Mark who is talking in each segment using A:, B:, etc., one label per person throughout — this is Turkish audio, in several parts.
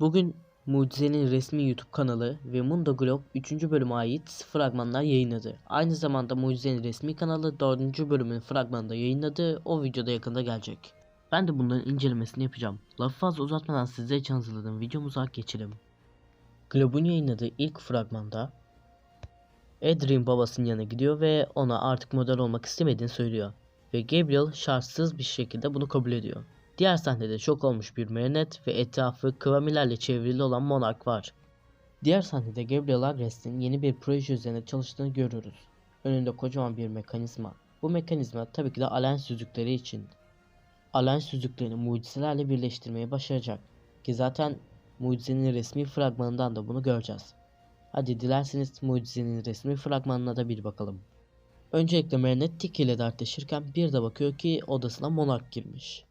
A: Bugün Mucize'nin resmi YouTube kanalı ve Mundo Globe 3. bölüme ait fragmanlar yayınladı. Aynı zamanda Mucize'nin resmi kanalı 4. bölümün fragmanını da yayınladı. O videoda yakında gelecek. Ben de bunların incelemesini yapacağım. Lafı fazla uzatmadan sizler için hazırladığım videomuza geçelim. Globe'un yayınladığı ilk fragmanda Adrian babasının yanına gidiyor ve ona artık model olmak istemediğini söylüyor. Ve Gabriel şartsız bir şekilde bunu kabul ediyor. Diğer sahnede şok olmuş bir Marinette ve etrafı kıvamilerle çevrili olan Monarch var. Diğer sahnede Gabriel Agrest'in yeni bir proje üzerinde çalıştığını görüyoruz. Önünde kocaman bir mekanizma. Bu mekanizma tabii ki de alen süzükleri için. Alen süzüklerini mucizelerle birleştirmeyi başaracak. Ki zaten mucizenin resmi fragmanından da bunu göreceğiz. Hadi dilerseniz mucizenin resmi fragmanına da bir bakalım. Öncelikle Marinette Tiki ile dertleşirken bir de bakıyor ki odasına Monarch girmiş.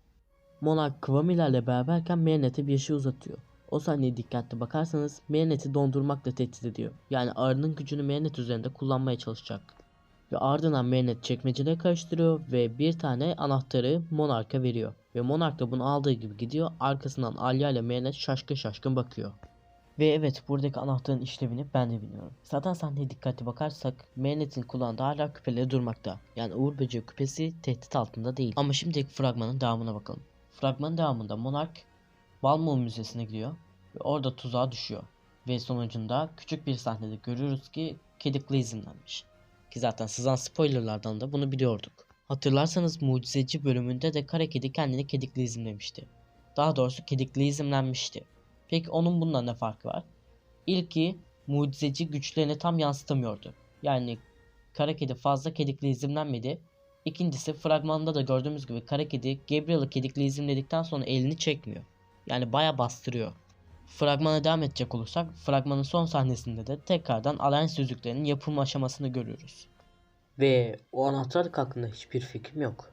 A: Monarch kıvamilerle beraberken Marinette'e bir şey uzatıyor. O sahneye dikkatli bakarsanız Marinette'i dondurmakla tehdit ediyor. Yani arının gücünü Marinette üzerinde kullanmaya çalışacak. Ve ardından Marinette çekmeceleri karıştırıyor ve bir tane anahtarı Monarch'a veriyor. Ve Monarch da bunu aldığı gibi gidiyor. Arkasından Alya ile Marinette şaşkın şaşkın bakıyor. Ve evet buradaki anahtarın işlevini ben de biliyorum. Zaten sahneye dikkatli bakarsak Marinette'in kullandığı hala küpeleri durmakta. Yani Uğur Böceği küpesi tehdit altında değil. Ama şimdiki fragmanın devamına bakalım. Fragmanın devamında Monarch Balmum Müzesi'ne gidiyor ve orada tuzağa düşüyor. Ve sonucunda küçük bir sahnede görüyoruz ki Kedikli izinlenmiş. Ki zaten sızan spoilerlardan da bunu biliyorduk. Hatırlarsanız Mucizeci bölümünde de kara kedi kendini kedikli izimlemişti. Daha doğrusu kedikli izimlenmişti. Peki onun bundan ne farkı var? İlki mucizeci güçlerini tam yansıtamıyordu. Yani kara kedi fazla kedikli izimlenmedi. İkincisi fragmanda da gördüğümüz gibi kara kedi Gabriel'ı kedikli izimledikten sonra elini çekmiyor. Yani baya bastırıyor. Fragmana devam edecek olursak fragmanın son sahnesinde de tekrardan alliance yüzüklerinin yapım aşamasını görüyoruz. Ve o anahtarlık hakkında hiçbir fikrim yok.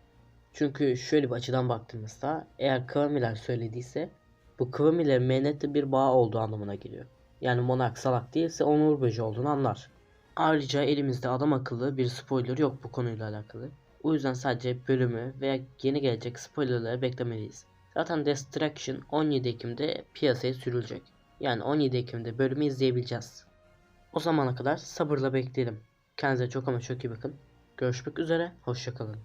A: Çünkü şöyle bir açıdan baktığımızda eğer Kıvamiler söylediyse bu Kıvamilerin Marinette'le bir bağ olduğu anlamına geliyor. Yani Monarch salak değilse Onur Böceği olduğunu anlar. Ayrıca elimizde adam akıllı bir spoiler yok bu konuyla alakalı. O yüzden sadece bölümü veya yeni gelecek spoilerları beklemeliyiz. Zaten Destruction 17 Ekim'de piyasaya sürülecek. Yani 17 Ekim'de bölümü izleyebileceğiz. O zamana kadar sabırla bekleyelim. Kendinize çok ama çok iyi bakın. Görüşmek üzere, hoşçakalın.